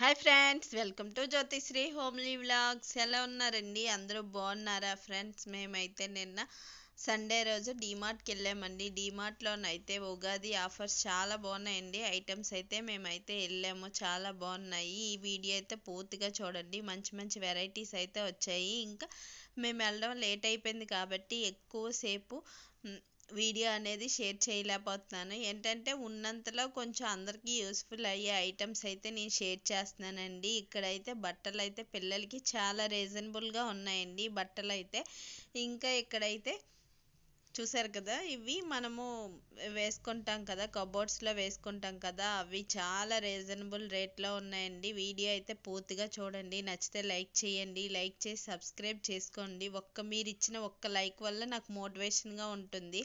Hi friends welcome to Jyothishree homely vlogs. ఎలా ఉన్నారండి? అందరూ బాగున్నారా ఫ్రెండ్స్? మేమైతే నిన్న సండే రోజు డీమార్ట్కి వెళ్ళామండి. డీమార్ట్లోనైతే ఉగాది ఆఫర్స్ చాలా బాగున్నాయండి. ఐటమ్స్ అయితే మేమైతే వెళ్ళాము. చాలా బాగున్నాయి. ఈ వీడియో అయితే పూర్తిగా చూడండి. మంచి మంచి వెరైటీస్ అయితే వచ్చాయి. ఇంకా మేము వెళ్ళడం లేట్ అయిపోయింది కాబట్టి ఎక్కువసేపు వీడియో అనేది షేర్ చేయలేకపోతున్నాను. ఏంటంటే ఉన్నంతలో కొంచెం అందరికీ యూస్ఫుల్ అయ్యే ఐటమ్స్ అయితే నేను షేర్ చేస్తున్నానండి. ఇక్కడైతే బట్టలు అయితే పిల్లలకి చాలా రీజనబుల్గా ఉన్నాయండి బట్టలు అయితే ఇంకా ఇక్కడైతే చూసారు కదా? ఇవి మనము వేసుకుంటాం కదా కబోర్డ్స్లో వేసుకుంటాం కదా అవి చాలా రీజనబుల్ రేట్లో ఉన్నాయండి. వీడియో అయితే పూర్తిగా చూడండి. నచ్చితే లైక్ చేయండి. లైక్ చేసి సబ్స్క్రైబ్ చేసుకోండి. ఒక్క మీరు ఇచ్చిన ఒక్క లైక్ వల్ల నాకు మోటివేషన్గా ఉంటుంది.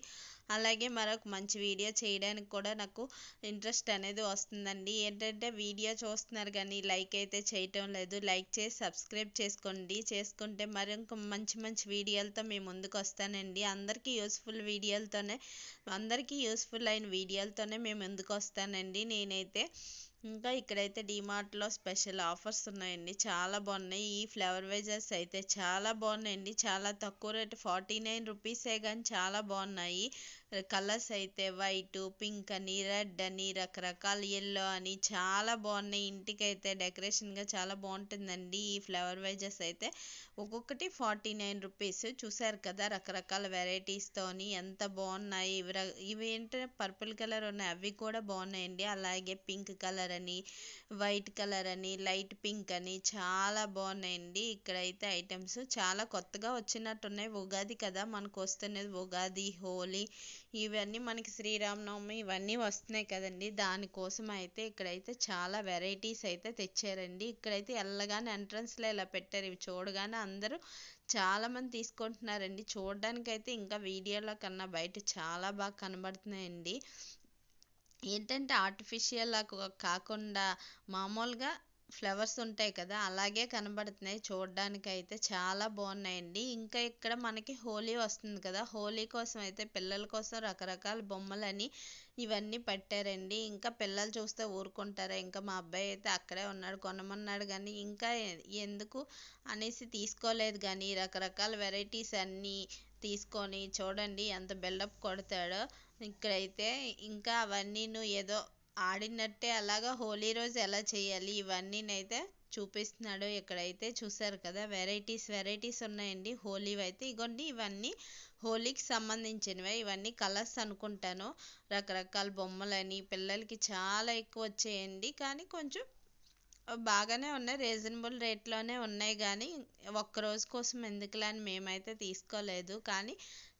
అలాగే మరొక మంచి వీడియో చేయడానికి కూడా నాకు ఇంట్రెస్ట్ అనేది వస్తుందండి. ఏంటంటే వీడియో చూస్తున్నారు కానీ లైక్ అయితే చేయటం లేదు. లైక్ చేసి సబ్స్క్రైబ్ చేసుకోండి. చేసుకుంటే మరొక మంచి మంచి వీడియోలతో మీ ముందుకు వస్తానండి. అందరికీ యూస్ఫుల్ వీడియోలతోనే అందరికీ యూస్ఫుల్ అయిన వీడియోలతోనే మేము ముందుకు వస్తానండి. నేనైతే ఇంకా ఇక్కడైతే డిమార్ట్లో స్పెషల్ ఆఫర్స్ ఉన్నాయండి. చాలా బాగున్నాయి. ఈ ఫ్లవర్ వేజెస్ అయితే చాలా బాగున్నాయండి. చాలా తక్కువ రేటు ఫార్టీ నైన్ రూపీసే కానీ చాలా బాగున్నాయి. కలర్స్ అయితే వైట్ పింక్ అని రెడ్ అని రకరకాల ఎల్లో అని చాలా బాగున్నాయి. ఇంటికైతే డెకరేషన్గా చాలా బాగుంటుందండి. ఈ ఫ్లవర్ వైజెస్ అయితే ఒక్కొక్కటి ఫార్టీ నైన్ రూపీస్. చూసారు కదా రకరకాల వెరైటీస్తోని ఎంత బాగున్నాయి. ఇవి ఇవి ఏంటంటే పర్పుల్ కలర్ ఉన్నాయి. అవి కూడా బాగున్నాయండి. అలాగే పింక్ కలర్ అని వైట్ కలర్ అని లైట్ పింక్ అని చాలా బాగున్నాయండి. ఇక్కడైతే ఐటమ్స్ చాలా కొత్తగా వచ్చినట్టున్నాయి. ఉగాది కదా మనకు వస్తున్నది. ఉగాది హోలీ ఇవన్నీ మనకి శ్రీరామనవమి ఇవన్నీ వస్తున్నాయి కదండి. దానికోసం అయితే ఇక్కడైతే చాలా వెరైటీస్ అయితే తెచ్చారండి. ఇక్కడైతే వెళ్ళగానే ఎంట్రన్స్లో ఇలా పెట్టారు. ఇవి చూడగానే అందరూ చాలామంది తీసుకుంటున్నారండి. చూడడానికి అయితే ఇంకా వీడియోలో కన్నా బయట చాలా బాగా కనబడుతున్నాయండి. ఏంటంటే ఆర్టిఫిషియల్ కాకుండా మామూలుగా ఫ్లవర్స్ ఉంటాయి కదా అలాగే కనబడుతున్నాయి. చూడడానికి అయితే చాలా బాగున్నాయండి. ఇంకా ఇక్కడ మనకి హోలీ వస్తుంది కదా హోలీ కోసం అయితే పిల్లల కోసం రకరకాల బొమ్మలని ఇవన్నీ పెట్టారండి. ఇంకా పిల్లలు చూస్తే ఊరుకుంటారా? ఇంకా మా అబ్బాయి అయితే అక్కడే ఉన్నాడు కొనమన్నాడు కానీ ఇంకా ఎందుకు అనేసి తీసుకోలేదు కానీ రకరకాల వెరైటీస్ అన్నీ తీసుకొని చూడండి ఎంత బిల్డప్ కొడతాడో. ఇక్కడైతే ఇంకా అవన్నీను ఏదో ఆడినట్టే అలాగా హోలీ రోజు ఎలా చేయాలి? ఇవన్నీనైతే చూపిస్తున్నాడు ఇక్కడైతే చూసారు కదా? వెరైటీస్ వెరైటీస్ ఉన్నాయండి హోలీ అయితే. ఇగోండి ఇవన్నీ హోలీకి సంబంధించినవే. ఇవన్నీ కలర్స్ అనుకుంటాను. రకరకాల బొమ్మలని పిల్లలకి చాలా ఎక్కువ వచ్చాయండి. కానీ కొంచెం బాగానే ఉన్నాయి. రీజనబుల్ రేట్లోనే ఉన్నాయి. కానీ ఒక్క రోజు కోసం ఎందుకులే అని మేమైతే తీసుకోలేదు. కానీ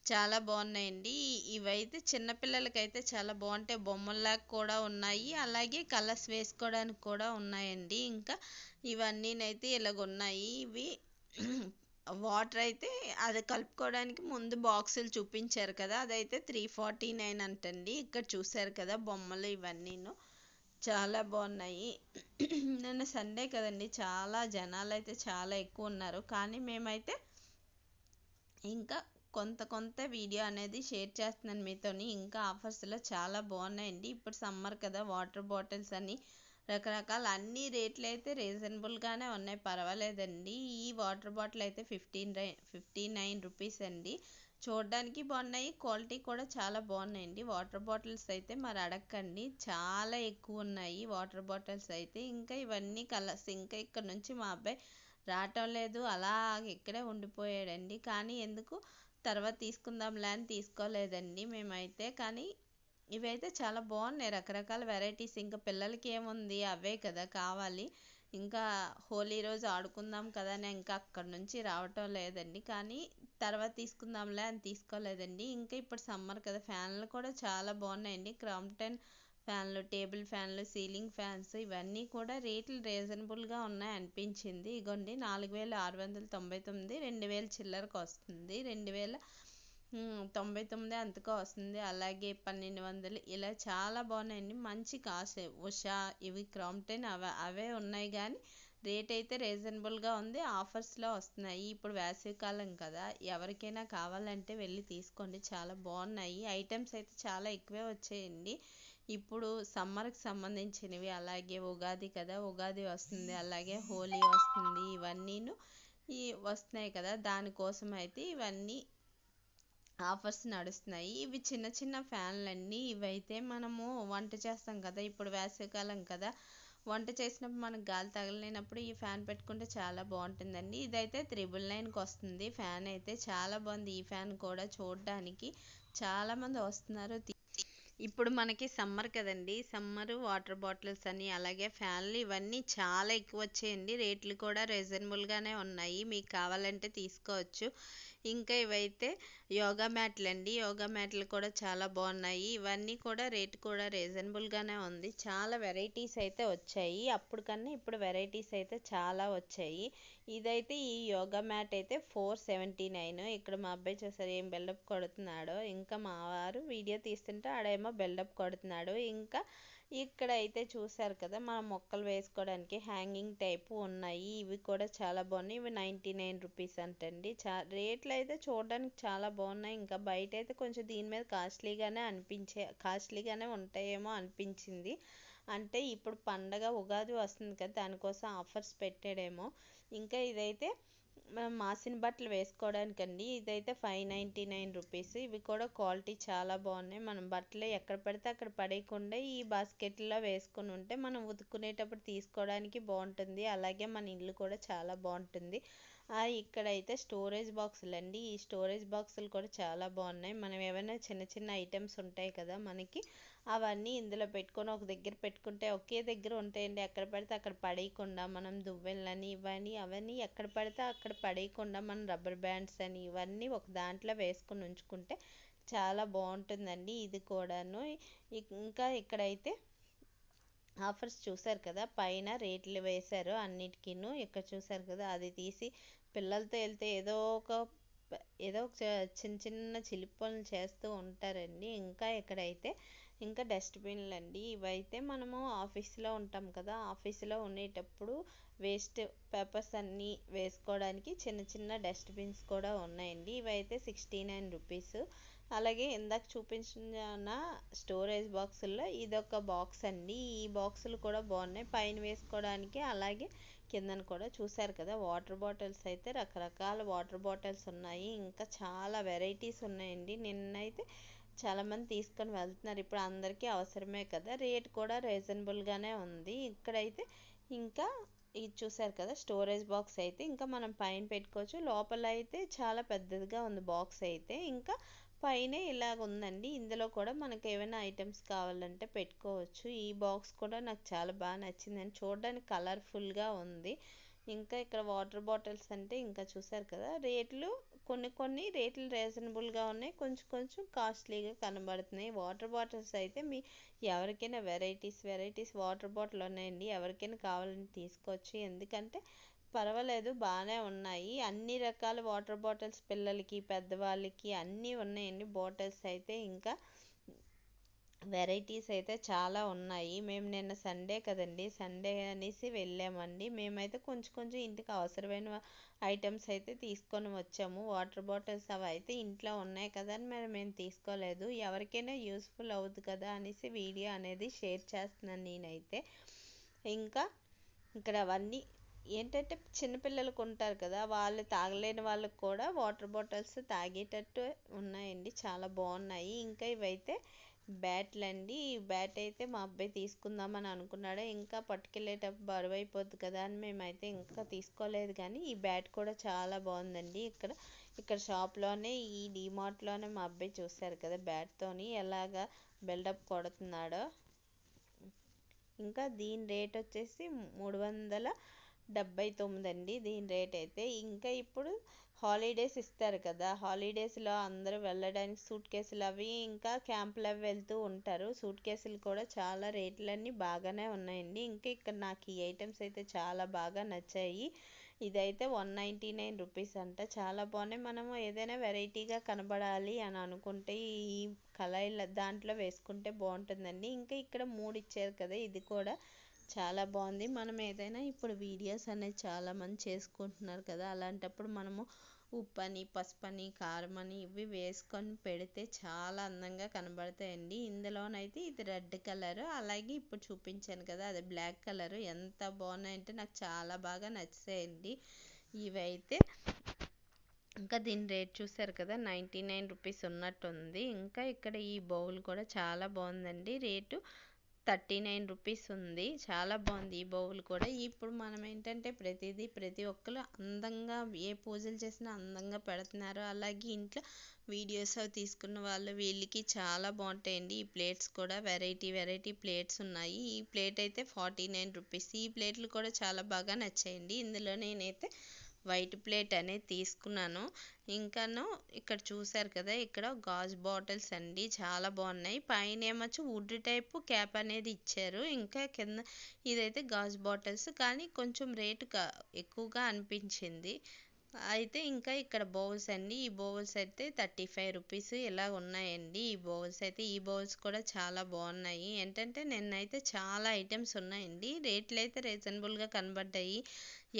చాలా బాగున్నాయండి. ఇవైతే చిన్నపిల్లలకైతే చాలా బాగుంటాయి. బొమ్మల్లాగా కూడా ఉన్నాయి. అలాగే కలర్స్ వేసుకోవడానికి కూడా ఉన్నాయండి. ఇంకా ఇవన్నీనైతే ఇలాగ ఉన్నాయి ఇవి వాటర్ అయితే అది కలుపుకోవడానికి ముందు బాక్సులు చూపించారు కదా. అదైతే త్రీ ఫార్టీ నైన్ అంటండి. ఇక్కడ చూసారు కదా బొమ్మలు ఇవన్నీను. చాలా బాగున్నాయి. నిన్న సండే కదండి. చాలా జనాలు అయితే చాలా ఎక్కువ ఉన్నారు. కానీ మేమైతే ఇంకా కొంత కొంత వీడియో అనేది షేర్ చేస్తున్నాను మీతోని. ఇంకా ఆఫర్స్లో చాలా బాగున్నాయండి. ఇప్పుడు సమ్మర్ కదా వాటర్ బాటిల్స్ అని రకరకాల అన్ని రేట్లు అయితే రీజనబుల్గానే ఉన్నాయి. పర్వాలేదండి. ఈ వాటర్ బాటిల్ అయితే ఫిఫ్టీన్ రై ఫిఫ్టీ నైన్ రూపీస్ అండి. చూడడానికి బాగున్నాయి. క్వాలిటీ కూడా చాలా బాగున్నాయండి. వాటర్ బాటిల్స్ అయితే మరి అడగండి చాలా ఎక్కువ ఉన్నాయి వాటర్ బాటిల్స్ అయితే. ఇంకా ఇవన్నీ కలర్స్ ఇంకా ఇక్కడ నుంచి మా అబ్బాయి రావటం లేదు. అలా ఇక్కడే ఉండిపోయాడండి. కానీ ఎందుకు? తర్వాత తీసుకుందాంలే అని తీసుకోలేదండి మేమైతే. కానీ ఇవైతే చాలా బాగున్నాయి. రకరకాల వెరైటీస్. ఇంకా పిల్లలకి ఏముంది? అవే కదా కావాలి. ఇంకా హోలీ రోజు ఆడుకుందాం కదా అని ఇంకా అక్కడ నుంచి రావటం లేదండి. కానీ తర్వాత తీసుకుందాంలే అని తీసుకోలేదండి. ఇంకా ఇప్పుడు సమ్మర్ కదా. ఫ్యాన్లు కూడా చాలా బాగున్నాయండి. క్రాంప్టన్ ఫ్యాన్లు టేబుల్ ఫ్యాన్లు సీలింగ్ ఫ్యాన్స్ ఇవన్నీ కూడా రేట్లు రీజనబుల్గా ఉన్నాయి అనిపించింది ఇగోండి నాలుగు వేల ఆరు వందల తొంభై తొమ్మిది రెండు వేల చిల్లరకు వస్తుంది. రెండు వేల తొంభై తొమ్మిది అంతగా వస్తుంది. అలాగే పన్నెండు వందలు ఇలా చాలా బాగున్నాయండి. మంచి కాస్ట్. ఉషా ఇవి క్రాంప్టన్ అవే అవే ఉన్నాయి కానీ రేట్ అయితే రీజనబుల్గా ఉంది. ఆఫర్స్లో వస్తున్నాయి. ఇప్పుడు వేసవికాలం కదా. ఎవరికైనా కావాలంటే వెళ్ళి తీసుకోండి. చాలా బాగున్నాయి. ఐటమ్స్ అయితే చాలా ఎక్కువే వచ్చాయండి. ఇప్పుడు సమ్మర్కి సంబంధించినవి అలాగే ఉగాది కదా ఉగాది వస్తుంది అలాగే హోలీ వస్తుంది ఇవన్నీను ఈ వస్తున్నాయి కదా దానికోసం అయితే ఇవన్నీ ఆఫర్స్ నడుస్తున్నాయి. ఇవి చిన్న చిన్న ఫ్యాన్లన్నీ ఇవైతే మనము వంట చేస్తాం కదా ఇప్పుడు వేసవికాలం కదా వంట చేసినప్పుడు మనకు గాలి తగలలేనప్పుడు ఈ ఫ్యాన్ పెట్టుకుంటే చాలా బాగుంటుందండి. ఇదైతే త్రిబుల్ నైన్కి వస్తుంది ఫ్యాన్ అయితే చాలా బాగుంది. ఈ ఫ్యాన్ కూడా చూడడానికి చాలామంది వస్తున్నారు. ఇప్పుడు మనకి సమ్మర్ కదండి. సమ్మర్ వాటర్ బాటిల్స్ అని అలాగే ఫ్యాన్లు ఇవన్నీ చాలా ఎక్కువ వచ్చాయండి రేట్లు కూడా రీజనబుల్గానే ఉన్నాయి. మీకు కావాలంటే తీసుకోవచ్చు. ఇంకా ఇవైతే యోగా మ్యాట్లు అండి. యోగా మ్యాట్లు కూడా చాలా బాగున్నాయి. ఇవన్నీ కూడా రేట్ కూడా రీజనబుల్గానే ఉంది. చాలా వెరైటీస్ అయితే వచ్చాయి. అప్పుడు కన్నా ఇప్పుడు వెరైటీస్ అయితే చాలా వచ్చాయి. ఇదైతే ఈ యోగా మ్యాట్ అయితే ఫోర్ సెవెంటీ నైన్. ఇక్కడ మా అబ్బాయి చూసారు ఏం బిల్డప్ కొడుతున్నాడో. ఇంకా మా వారు వీడియో తీస్తుంటే ఆడేమో బిల్డప్ కొడుతున్నాడు. ఇంకా ఇక్కడ అయితే చూసారు కదా మనం మొక్కలు వేసుకోవడానికి హ్యాంగింగ్ టైపు ఉన్నాయి. ఇవి కూడా చాలా బాగున్నాయి. ఇవి నైంటీ నైన్ రూపీస్ అంటండి. చా రేట్లు అయితే చూడడానికి చాలా బాగున్నాయి. ఇంకా బయట అయితే కొంచెం దీని మీద కాస్ట్లీగానే అనిపించే కాస్ట్లీగానే ఉంటాయేమో అనిపించింది. అంటే ఇప్పుడు పండగ ఉగాది వస్తుంది కదా దానికోసం ఆఫర్స్ పెట్టాడేమో. ఇంకా ఇదైతే మనం మాసిన బట్టలు వేసుకోవడానికండి. ఇదైతే ఫైవ్ నైంటీ నైన్ రూపీస్. ఇవి కూడా క్వాలిటీ చాలా బాగున్నాయి. మనం బట్టలు ఎక్కడ పడితే అక్కడ పడేయకుండా ఈ బాస్కెట్లో వేసుకొని ఉంటే మనం ఉతుకునేటప్పుడు తీసుకోవడానికి బాగుంటుంది. అలాగే మన ఇల్లు కూడా చాలా బాగుంటుంది. ఇక్కడైతే స్టోరేజ్ బాక్సులు అండి ఈ స్టోరేజ్ బాక్సులు కూడా చాలా బాగున్నాయి. మనం ఏమైనా చిన్న చిన్న ఐటమ్స్ ఉంటాయి కదా మనకి అవన్నీ ఇందులో పెట్టుకొని ఒక దగ్గర పెట్టుకుంటే ఒకే దగ్గర ఉంటాయండి. ఎక్కడ పడితే అక్కడ పడేయకుండా మనం దువ్వెలని ఇవన్నీ అవన్నీ ఎక్కడ పడితే అక్కడ పడేయకుండా మనం రబ్బర్ బ్యాండ్స్ అని ఇవన్నీ ఒక దాంట్లో వేసుకొని ఉంచుకుంటే చాలా బాగుంటుందండి. ఇది కూడాను. ఇంకా ఇక్కడైతే ఆఫర్స్ చూశారు కదా పైన రేట్లు వేశారు అన్నిటికీను. ఇక్కడ చూశారు కదా అది తీసి పిల్లలతో వెళ్తే ఏదో ఒక ఏదో ఒక చిన్న చిన్న చిలిపి పనులు చేస్తూ ఉంటారండి. ఇంకా ఇక్కడైతే ఇంకా డస్ట్బిన్లు అండి. ఇవైతే మనము ఆఫీస్లో ఉంటాం కదా ఆఫీస్లో ఉండేటప్పుడు వేస్ట్ పేపర్స్ అన్నీ వేసుకోవడానికి చిన్న చిన్న డస్ట్బిన్స్ కూడా ఉన్నాయండి. ఇవైతే సిక్స్టీ నైన్ రూపీస్. అలాగే ఇందాక చూపించిన స్టోరేజ్ బాక్సుల్లో ఇదొక బాక్స్ అండి. ఈ బాక్సులు కూడా బాగున్నాయి. పైన వేసుకోవడానికి అలాగే కిందన కూడా చూసారు కదా వాటర్ బాటిల్స్ అయితే రకరకాల వాటర్ బాటిల్స్ ఉన్నాయి. ఇంకా చాలా వెరైటీస్ ఉన్నాయండి. నిన్నైతే చాలామంది తీసుకొని వెళ్తున్నారు. ఇప్పుడు అందరికీ అవసరమే కదా. రేట్ కూడా రీజనబుల్గానే ఉంది. ఇక్కడైతే ఇంకా ఇది చూసారు కదా స్టోరేజ్ బాక్స్ అయితే. ఇంకా మనం పైన పెట్టుకోవచ్చు. లోపల అయితే చాలా పెద్దదిగా ఉంది బాక్స్ అయితే. ఇంకా పైన ఇలాగ ఉందండి ఇందులో కూడా మనకి ఏమైనా ఐటమ్స్ కావాలంటే పెట్టుకోవచ్చు. ఈ బాక్స్ కూడా నాకు చాలా బాగా నచ్చిందండి. చూడడానికి కలర్ఫుల్గా ఉంది. ఇంకా ఇక్కడ వాటర్ బాటిల్స్ అంటే ఇంకా చూసారు కదా రేట్లు కొన్ని కొన్ని రేట్లు రీజనబుల్గా ఉన్నాయి. కొంచెం కొంచెం కాస్ట్లీగా కనబడుతున్నాయి. వాటర్ బాటిల్స్ అయితే మీ ఎవరికైనా వెరైటీస్ వెరైటీస్ వాటర్ బాటిల్ ఉన్నాయండి. ఎవరికైనా కావాలని తీసుకోవచ్చు. ఎందుకంటే పర్వాలేదు బాగానే ఉన్నాయి. అన్ని రకాల వాటర్ బాటిల్స్ పిల్లలకి పెద్దవాళ్ళకి అన్నీ ఉన్నాయండి. బాటిల్స్ అయితే ఇంకా వెరైటీస్ అయితే చాలా ఉన్నాయి. మేము నిన్న సండే కదండి సండే అనేసి వెళ్ళామండి. మేమైతే కొంచెం కొంచెం ఇంటికి అవసరమైన ఐటమ్స్ అయితే తీసుకొని వచ్చాము. వాటర్ బాటిల్స్ అవి అయితే ఇంట్లో ఉన్నాయి కదా అని మరి మేము తీసుకోలేదు. ఎవరికైనా యూస్ఫుల్ అవుద్ది కదా అనేసి వీడియో అనేది షేర్ చేస్తున్నాను నేనైతే. ఇంకా ఇక్కడ అవన్నీ ఏంటంటే చిన్నపిల్లలకు ఉంటారు కదా వాళ్ళు తాగలేని వాళ్ళకి కూడా వాటర్ బాటిల్స్ తాగేటట్టు ఉన్నాయండి చాలా బాగున్నాయి. ఇంకా ఇవైతే బ్యాట్లు అండి. ఈ బ్యాట్ అయితే మా అబ్బాయి తీసుకుందామని అనుకున్నాడు. ఇంకా పట్టుకెళ్ళేటప్పుడు బరువు అయిపోద్ది కదా అని మేమైతే ఇంకా తీసుకోలేదు కానీ ఈ బ్యాట్ కూడా చాలా బాగుందండి. ఇక్కడ ఇక్కడ షాప్లోనే ఈ డీమార్ట్లోనే మా అబ్బాయి చూశారు కదా బ్యాట్తోని ఎలాగా బిల్డప్ కొడుతున్నాడో. ఇంకా దీని రేట్ వచ్చేసి మూడు వందల డెబ్బై తొమ్మిది అండి. దీని రేట్ అయితే ఇంకా ఇప్పుడు హాలిడేస్ ఇస్తారు కదా. హాలిడేస్లో అందరూ వెళ్ళడానికి సూట్ కేసులు అవి ఇంకా క్యాంపులు అవి వెళ్తూ ఉంటారు. సూట్ కేసులు కూడా చాలా రేట్లన్నీ బాగానే ఉన్నాయండి. ఇంకా ఇక్కడ నాకు ఈ ఐటమ్స్ అయితే చాలా బాగా నచ్చాయి. ఇదైతే వన్ నైంటీ నైన్ రూపీస్ అంట. చాలా బాగున్నాయి. మనము ఏదైనా వెరైటీగా కనబడాలి అని అనుకుంటే ఈ కళాయిల దాంట్లో వేసుకుంటే బాగుంటుందండి. ఇంకా ఇక్కడ మూడు ఇచ్చారు కదా. ఇది కూడా చాలా బాగుంది. మనం ఏదైనా ఇప్పుడు వీడియోస్ అనేది చాలామంది చేసుకుంటున్నారు కదా అలాంటప్పుడు మనము ఉప్పు అని పసుపు అని కారం అని ఇవి వేసుకొని పెడితే చాలా అందంగా కనబడతాయండి. ఇందులోనైతే ఇది రెడ్ కలర్. అలాగే ఇప్పుడు చూపించాను కదా అది బ్లాక్ కలర్. ఎంత బాగున్నాయంటే నాకు చాలా బాగా నచ్చాయండి. ఇవైతే ఇంకా దీని రేట్ చూసారు కదా నైంటీ నైన్ రూపీస్ ఉన్నట్టుంది. ఇంకా ఇక్కడ ఈ బౌల్ కూడా చాలా బాగుందండి. రేటు థర్టీ నైన్ రూపీస్ ఉంది. చాలా బాగుంది ఈ బౌల్ కూడా. ఇప్పుడు మనం ఏంటంటే ప్రతిదీ ప్రతి ఒక్కరు అందంగా ఏ పూజలు చేసినా అందంగా పెడుతున్నారు. అలాగే ఇంట్లో వీడియోస్ అవి తీసుకున్న వాళ్ళు వీళ్ళకి చాలా బాగుంటాయండి. ఈ ప్లేట్స్ కూడా వెరైటీ వెరైటీ ప్లేట్స్ ఉన్నాయి. ఈ ప్లేట్ అయితే ఫార్టీ నైన్ రూపీస్. ఈ ప్లేట్లు కూడా చాలా బాగా నచ్చాయండి. ఇందులో నేనైతే వైట్ ప్లేట్ అనేది తీసుకున్నాను. ఇంకాను ఇక్కడ చూసారు కదా ఇక్కడ గాజు బాటిల్స్ అండి చాలా బాగున్నాయి. పైన ఏమొచ్చి వుడ్ టైపు క్యాప్ అనేది ఇచ్చారు. ఇంకా కింద ఇదైతే గాజు బాటిల్స్ కానీ కొంచెం రేటు ఎక్కువగా అనిపించింది. అయితే ఇంకా ఇక్కడ బౌల్స్ అండి. ఈ బౌల్స్ అయితే థర్టీ ఫైవ్ రూపీస్ ఇలా ఉన్నాయండి. ఈ బౌల్స్ అయితే ఈ బౌల్స్ కూడా చాలా బాగున్నాయి. ఏంటంటే నిన్నైతే చాలా ఐటమ్స్ ఉన్నాయండి. రేట్లు అయితే రీజనబుల్గా కనబడ్డాయి.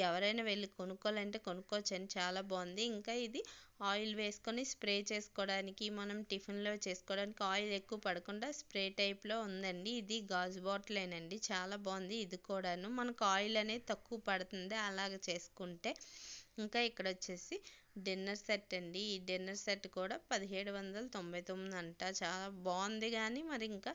ఎవరైనా వెళ్ళి కొనుక్కోవాలంటే కొనుక్కోవచ్చండి. చాలా బాగుంది. ఇంకా ఇది ఆయిల్ వేసుకొని స్ప్రే చేసుకోవడానికి మనం టిఫిన్లో చేసుకోవడానికి ఆయిల్ ఎక్కువ పడకుండా స్ప్రే టైప్లో ఉందండి. ఇది గాజు బాటిలేనండి. చాలా బాగుంది. ఇది కూడాను మనకు ఆయిల్ అనేది తక్కువ పడుతుంది అలాగ చేసుకుంటే. ఇంకా ఇక్కడ వచ్చేసి డిన్నర్ సెట్ అండి. ఈ డిన్నర్ సెట్ కూడా పదిహేడు వందల తొంభై తొమ్మిది అంట. చాలా బాగుంది కానీ మరి ఇంకా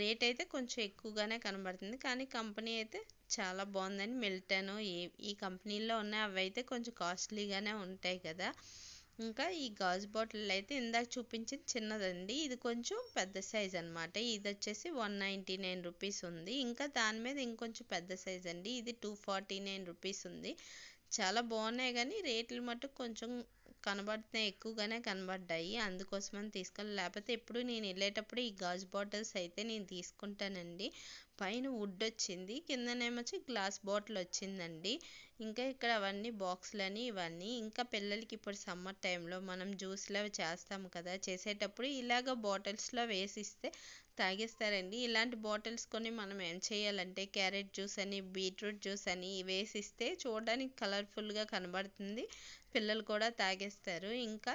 రేట్ అయితే కొంచెం ఎక్కువగానే కనబడుతుంది. కానీ కంపెనీ అయితే చాలా బాగుందని మిల్టన్ ఈ ఈ కంపెనీలో ఉన్న అవి అయితే కొంచెం కాస్ట్లీగానే ఉంటాయి కదా. ఇంకా ఈ గాజు బాటిల్ అయితే ఇందాక చూపించింది చిన్నదండి. ఇది కొంచెం పెద్ద సైజ్ అనమాట ఇది వచ్చేసి వన్ నైంటీ నైన్ రూపీస్ ఉంది. ఇంకా దాని మీద ఇంకొంచెం పెద్ద సైజ్ అండి. ఇది టూ ఫార్టీ నైన్ రూపీస్ ఉంది. చాలా బాగున్నాయి కానీ రేట్లు మటుకు కొంచెం కనబడుతున్నాయి ఎక్కువగానే కనబడ్డాయి. అందుకోసమని తీసుకోవాలి లేకపోతే ఎప్పుడు నేను వెళ్ళేటప్పుడు ఈ గాజు బాటిల్స్ అయితే నేను తీసుకుంటానండి. పైన వుడ్ వచ్చింది కిందనేమొచ్చి గ్లాస్ బాటిల్ వచ్చిందండి. ఇంకా ఇక్కడ అవన్నీ బాక్సులని ఇవన్నీ. ఇంకా పిల్లలకి ఇప్పుడు సమ్మర్ టైంలో మనం జ్యూస్లు అవి కదా చేసేటప్పుడు ఇలాగ బాటిల్స్లో వేసిస్తే తాగేస్తారండి. ఇలాంటి బాటిల్స్ కొని మనం ఏం చేయాలంటే క్యారెట్ జ్యూస్ అని బీట్రూట్ జ్యూస్ అని వేసిస్తే చూడడానికి కలర్ఫుల్గా కనబడుతుంది. పిల్లలు కూడా తాగేస్తారు. ఇంకా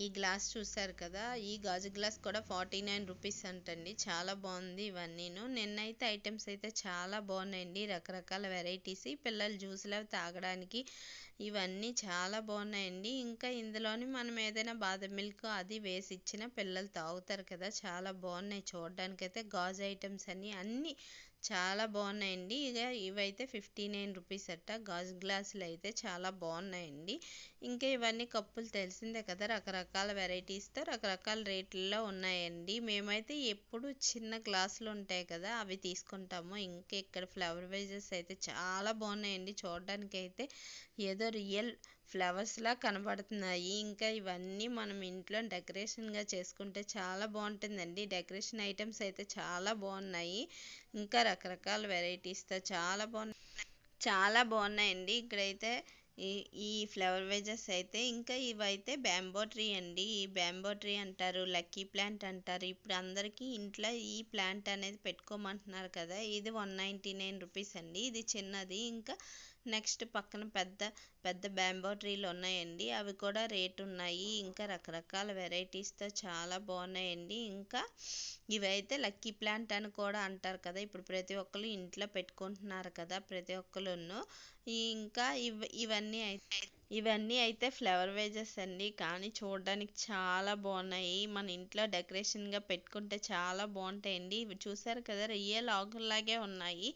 ఈ గ్లాస్ చూసారు కదా? ఈ గాజు గ్లాస్ కూడా ఫార్టీ నైన్ రూపీస్ అంటండి. చాలా బాగుంది ఇవన్నీను. నిన్నైతే ఐటమ్స్ అయితే చాలా బాగున్నాయండి. రకరకాల వెరైటీస్. పిల్లలు జ్యూస్లు అవి తాగడానికి ఇవన్నీ చాలా బాగున్నాయండి. ఇంకా ఇందులోని మనం ఏదైనా బాదం మిల్క్ అది వేసి ఇచ్చిన పిల్లలు తాగుతారు కదా? చాలా బాగున్నాయి. చూడడానికైతే గాజు ఐటమ్స్ అన్నీ అన్నీ చాలా బాగున్నాయండి. ఇక ఇవైతే ఫిఫ్టీ నైన్ రూపీస్ అట్ట గాజు గ్లాసులు అయితే చాలా బాగున్నాయండి. ఇంకా ఇవన్నీ కప్పులు తెలిసిందే కదా రకరకాల వెరైటీస్తో రకరకాల రేట్లలో ఉన్నాయండి. మేమైతే ఎప్పుడు చిన్న గ్లాసులు ఉంటాయి కదా అవి తీసుకుంటాము. ఇంకా ఇక్కడ ఫ్లవర్ వేజెస్ అయితే చాలా బాగున్నాయండి. చూడడానికి అయితే ఏదో రియల్ ఫ్లవర్స్ లా కనబడుతున్నాయి. ఇంకా ఇవన్నీ మనం ఇంట్లో డెకరేషన్గా చేసుకుంటే చాలా బాగుంటుందండి. డెకరేషన్ ఐటమ్స్ అయితే చాలా బాగున్నాయి. ఇంకా రకరకాల వెరైటీస్తో చాలా బాగున్నాయి చాలా బాగున్నాయండి. ఇక్కడైతే ఈ ఈ ఫ్లవర్ వేజెస్ అయితే ఇంకా ఇవైతే బ్యాంబో ట్రీ అండి. ఈ బ్యాంబో ట్రీ అంటారు లక్కీ ప్లాంట్ అంటారు. ఇప్పుడు అందరికీ ఇంట్లో ఈ ప్లాంట్ అనేది పెట్టుకోమంటున్నారు కదా. ఇది వన్ నైంటీ నైన్ రూపీస్ అండి. ఇది చిన్నది. ఇంకా నెక్స్ట్ పక్కన పెద్ద పెద్ద బ్యాంబో ట్రీలు ఉన్నాయండి. అవి కూడా రేటు ఉన్నాయి. ఇంకా రకరకాల వెరైటీస్తో చాలా బాగున్నాయండి. ఇంకా ఇవైతే లక్కీ ప్లాంట్ అని కూడా అంటారు కదా. ఇప్పుడు ప్రతి ఒక్కరు ఇంట్లో పెట్టుకుంటున్నారు కదా ప్రతి ఒక్కరును ఇంకా ఇవ్ ఇవన్నీ అయితే ఇవన్నీ అయితే ఫ్లవర్ వేజెస్ అండి. కానీ చూడడానికి చాలా బాగున్నాయి. మన ఇంట్లో డెకరేషన్గా పెట్టుకుంటే చాలా బాగుంటాయండి. ఇవి చూసారు కదా రియల్ ఆకుల్లాగే ఉన్నాయి.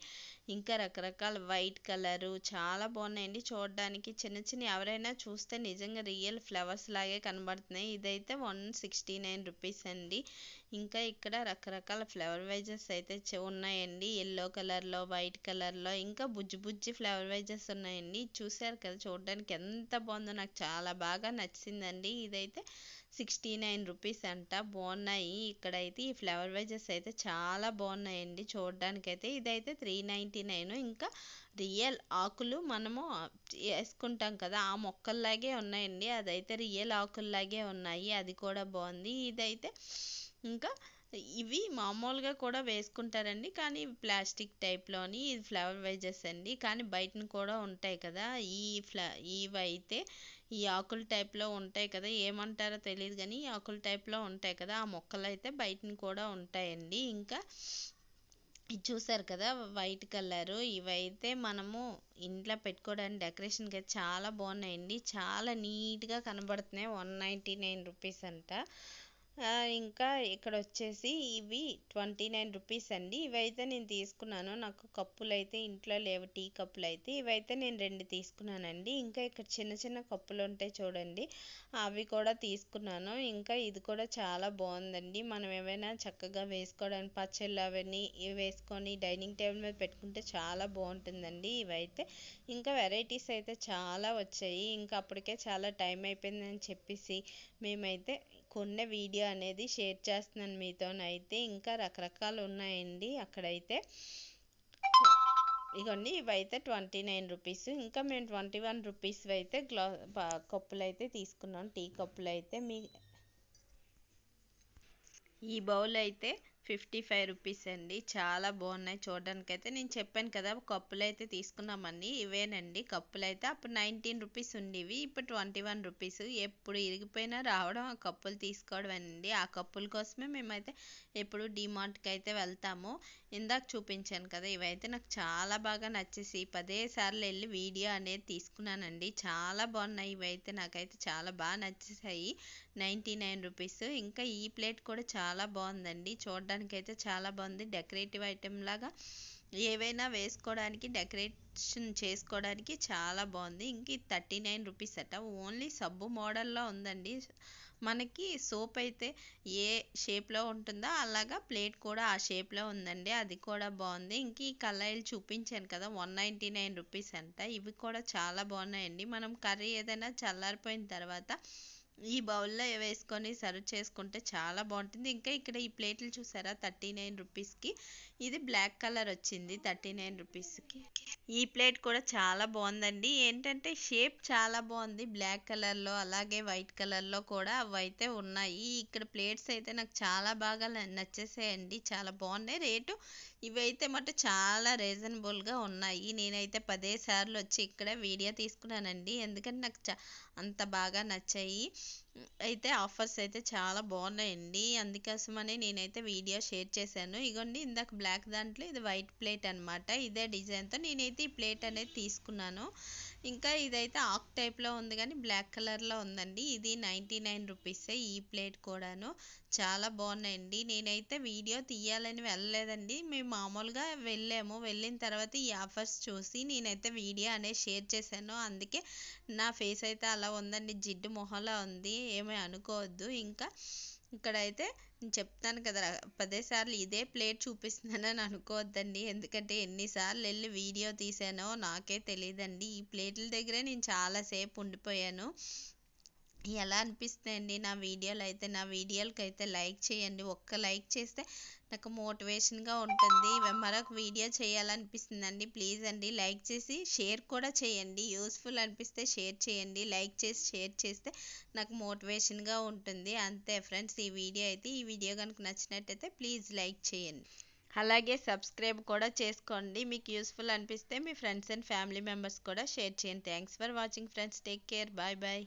ఇంకా రకరకాల వైట్ కలరు చాలా బాగున్నాయండి చూడడానికి. చిన్న చిన్న ఎవరైనా చూస్తే నిజంగా రియల్ ఫ్లవర్స్ లాగే కనబడుతున్నాయి. ఇదైతే వన్ సిక్స్టీ నైన్ రూపీస్ అండి. ఇంకా ఇక్కడ రకరకాల ఫ్లవర్ వైజెస్ అయితే ఉన్నాయండి. ఎల్లో కలర్లో వైట్ కలర్లో ఇంకా బుజ్జి బుజ్జి ఫ్లవర్ వైజెస్ ఉన్నాయండి. చూసారు కదా చూడడానికి ఎంత బాగుందో నాకు చాలా బాగా నచ్చిందండి. ఇదైతే సిక్స్టీ నైన్ రూపీస్ అంట. బాగున్నాయి. ఇక్కడైతే ఈ ఫ్లవర్ వైజెస్ అయితే చాలా బాగున్నాయండి చూడడానికైతే. అయితే ఇదైతే త్రీ నైంటీ నైన్ ఇంకా రియల్ ఆకులు మనము వేసుకుంటాం కదా ఆ మొక్కల్లాగే ఉన్నాయండి. అదైతే రియల్ ఆకుల్లాగే ఉన్నాయి. అది కూడా బాగుంది. ఇదైతే ఇంకా ఇవి మామూలుగా కూడా వేసుకుంటారండి కానీ ప్లాస్టిక్ టైప్లోని ఇది ఫ్లవర్ వైజెస్ అండి. కానీ బయటను కూడా ఉంటాయి కదా ఈ ఫ్లా ఇవి అయితే ఈ ఆకుల టైప్లో ఉంటాయి కదా ఏమంటారో తెలియదు కానీ ఈ ఆకుల టైప్లో ఉంటాయి కదా ఆ మొక్కలు అయితే బయటను కూడా ఉంటాయండి. ఇంకా ఇది చూసారు కదా వైట్ కలరు. ఇవైతే మనము ఇంట్లో పెట్టుకోవడానికి డెకరేషన్కి అయితే చాలా బాగున్నాయండి. చాలా నీట్గా కనబడుతున్నాయి వన్ నైంటీ నైన్ రూపీస్ అంట. ఇంకా ఇక్కడ వచ్చేసి ఇవి ట్వంటీ నైన్ రూపీస్ అండి. ఇవైతే నేను తీసుకున్నాను. నాకు కప్పులు అయితే ఇంట్లో లేవు టీ కప్పులు అయితే ఇవైతే నేను రెండు తీసుకున్నానండి. ఇంకా ఇక్కడ చిన్న చిన్న కప్పులు ఉంటాయి చూడండి. అవి కూడా తీసుకున్నాను. ఇంకా ఇది కూడా చాలా బాగుందండి. మనం ఏమైనా చక్కగా వేసుకోవడానికి పచ్చళ్ళు అవన్నీ ఇవి వేసుకొని డైనింగ్ టేబుల్ మీద పెట్టుకుంటే చాలా బాగుంటుందండి ఇవైతే. ఇంకా వెరైటీస్ అయితే చాలా వచ్చాయి. ఇంకా అప్పటికే చాలా టైం అయిపోయిందని చెప్పేసి మేమైతే కొన్న వీడియో అనేది షేర్ చేస్తున్నాను మీతోనైతే. ఇంకా రకరకాలు ఉన్నాయండి. అక్కడైతే ఇగోండి ఇవైతే ట్వంటీ నైన్ రూపీస్. ఇంకా మేము ట్వంటీ వన్ రూపీస్ అయితే గ్లా కప్పులు అయితే తీసుకున్నాం. టీ కప్పులు అయితే మీ ఈ బౌల్ అయితే ఫిఫ్టీ ఫైవ్ రూపీస్ అండి. చాలా బాగున్నాయి చూడడానికి అయితే నేను చెప్పాను కదా కప్పులు అయితే తీసుకున్నామండి. ఇవేనండి. కప్పులు అయితే అప్పుడు నైన్టీన్ రూపీస్ ఉండేవి. ఇప్పుడు ట్వంటీ వన్ రూపీస్. ఎప్పుడు ఇరిగిపోయినా రావడం ఆ కప్పులు తీసుకోవడం అండి ఆ కప్పుల కోసమే మేమైతే ఎప్పుడు డిమార్ట్కి అయితే వెళ్తాము. ఇందాక చూపించాను కదా ఇవైతే నాకు చాలా బాగా నచ్చేసి పదే సార్లు వెళ్ళి వీడియో అనేది తీసుకున్నానండి. చాలా బాగున్నాయి. ఇవైతే నాకైతే చాలా బాగా నచ్చేసాయి. Ninety nine rupees. ఇంకా ఈ ప్లేట్ కూడా చాలా బాగుందండి. చూడడానికి అయితే చాలా బాగుంది. డెకరేటివ్ ఐటెం లాగా ఏవైనా వేసుకోవడానికి డెకరేషన్ చేసుకోవడానికి చాలా బాగుంది. ఇంక థర్టీ నైన్ రూపీస్ అట. ఓన్లీ సబ్బు మోడల్లో ఉందండి. మనకి సోప్ అయితే ఏ షేప్లో ఉంటుందో అలాగా ప్లేట్ కూడా ఆ షేప్లో ఉందండి. అది కూడా బాగుంది. ఇంక ఈ కళాయిలు చూపించాను కదా వన్ నైంటీ నైన్ రూపీస్ అంట. ఇవి కూడా చాలా బాగున్నాయండి. మనం కర్రీ ఏదైనా చల్లారిపోయిన తర్వాత ఈ బౌల్లో వేసుకొని సర్వ్ చేసుకుంటే చాలా బాగుంటుంది. ఇంకా ఇక్కడ ఈ ప్లేట్లు చూసారా? థర్టీ నైన్ రూపీస్కి. ఇది బ్లాక్ కలర్ వచ్చింది థర్టీ నైన్ రూపీస్కి ఈ ప్లేట్ కూడా చాలా బాగుందండి. ఏంటంటే షేప్ చాలా బాగుంది. బ్లాక్ కలర్లో అలాగే వైట్ కలర్లో కూడా అవైతే ఉన్నాయి. ఇక్కడ ప్లేట్స్ అయితే నాకు చాలా బాగా నచ్చేసాయండి. చాలా బాగున్నాయి. రేటు ఇవైతే మటు చాలా రీజనబుల్గా ఉన్నాయి. నేనైతే పదే సార్లు వచ్చి ఇక్కడ వీడియో తీసుకున్నానండి. ఎందుకంటే నాకు అంత బాగా నచ్చాయి. అయితే ఆఫర్స్ అయితే చాలా బాగున్నాయండి. అందుకోసమని నేనైతే వీడియో షేర్ చేశాను. ఇగోండి ఇందాక బ్లాక్ దాంట్లో ఇది వైట్ ప్లేట్ అనమాట ఇదే డిజైన్తో నేనైతే ఈ ప్లేట్ అనేది తీసుకున్నాను. ఇంకా ఇదైతే ఆక్ టైప్లో ఉంది కానీ బ్లాక్ కలర్లో ఉందండి. ఇది నైంటీ నైన్ రూపీసే ఈ ప్లేట్ కూడాను. చాలా బాగున్నాయండి. నేనైతే వీడియో తీయాలని వెళ్ళలేదండి. మేము మామూలుగా వెళ్ళాము. వెళ్ళిన తర్వాత ఈ ఆఫర్స్ చూసి నేనైతే వీడియో అనేది షేర్ చేశాను. అందుకే నా ఫేస్ అయితే అలా ఉందండి. జిడ్డు మొహలా ఉంది. ఏమీ అనుకోవద్దు. ఇంకా ఇక్కడైతే నేను చెప్తాను కదా పదేసార్లు ఇదే ప్లేట్ చూపిస్తున్నానని అనుకోవద్దండి. ఎందుకంటే ఎన్నిసార్లు వెళ్ళి వీడియో తీసానో నాకే తెలియదండి ఈ ప్లేట్ల దగ్గరే నేను చాలాసేపు ఉండిపోయాను. ఎలా అనిపిస్తాయండి నా వీడియోలు అయితే నా వీడియోలకి అయితే లైక్ చేయండి. ఒక్క లైక్ చేస్తే నాకు మోటివేషన్గా ఉంటుంది. మరొక వీడియో చేయాలనిపిస్తుందండి ప్లీజ్ అండి. లైక్ చేసి షేర్ కూడా చేయండి. యూస్ఫుల్ అనిపిస్తే షేర్ చేయండి. లైక్ చేసి షేర్ చేస్తే నాకు మోటివేషన్గా ఉంటుంది. అంతే ఫ్రెండ్స్ ఈ వీడియో అయితే ఈ వీడియో కనుక నచ్చినట్టయితే ప్లీజ్ లైక్ చేయండి. అలాగే సబ్స్క్రైబ్ కూడా చేసుకోండి. మీకు యూస్ఫుల్ అనిపిస్తే మీ ఫ్రెండ్స్ అండ్ ఫ్యామిలీ మెంబర్స్ కూడా షేర్ చేయండి. Thanks for watching friends. Take care. Bye bye.